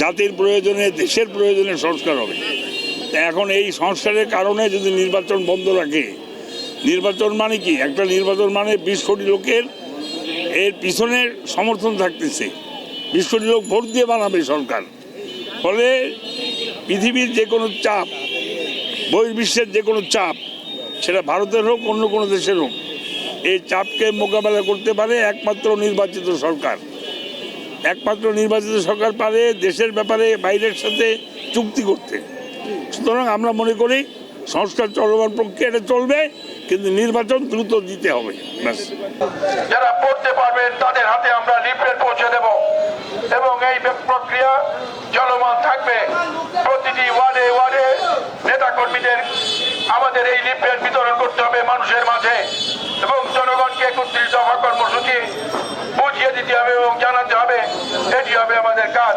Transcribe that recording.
জাতির প্রয়োজনে, দেশের প্রয়োজনে সংস্কার হবে। এখন এই সংস্কারের কারণে যদি নির্বাচন বন্ধ রাখে, নির্বাচন মানে কি? একটা নির্বাচন মানে বিশ কোটি লোকের, এর পিছনে সমর্থন থাকতেছে। বিশ কোটি লোক ভোট দিয়ে বানাবে সরকার। ফলে পৃথিবীর যে কোনো চাপ, বহির্বিশ্বের যে কোনো চাপ, সেটা ভারতের হোক, অন্য কোনো দেশের হোক, এই চাপকে মোকাবেলা করতে পারে একমাত্র নির্বাচিত সরকার। একমাত্র নির্বাচিত সরকার পারে দেশের ব্যাপারে, বাইরের সাথে চুক্তি করতে। সুতরাং আমরা মনে করি সংস্কার চলমান প্রক্রিয়াটা চলবে, কিন্তু নির্বাচন দ্রুত দিতে হবে। যারা পড়তে পারবেন, তাদের হাতে আমরা লিফলেট পৌঁছে দেব। এবং এই প্রক্রিয়া চলমান থাকবে প্রতিটি ওয়ার্ডে ওয়ার্ডে। নেতা কর্মীদের আমাদের এই লিফলেট বিতরণ করতে হবে মানুষের মাঝে। এবং জনগণকে একত্রিত হওয়ার কর্মসূচি বুঝিয়ে দিতে হবে এবং জানাতে হবে এটি হবে আমাদের কাজ।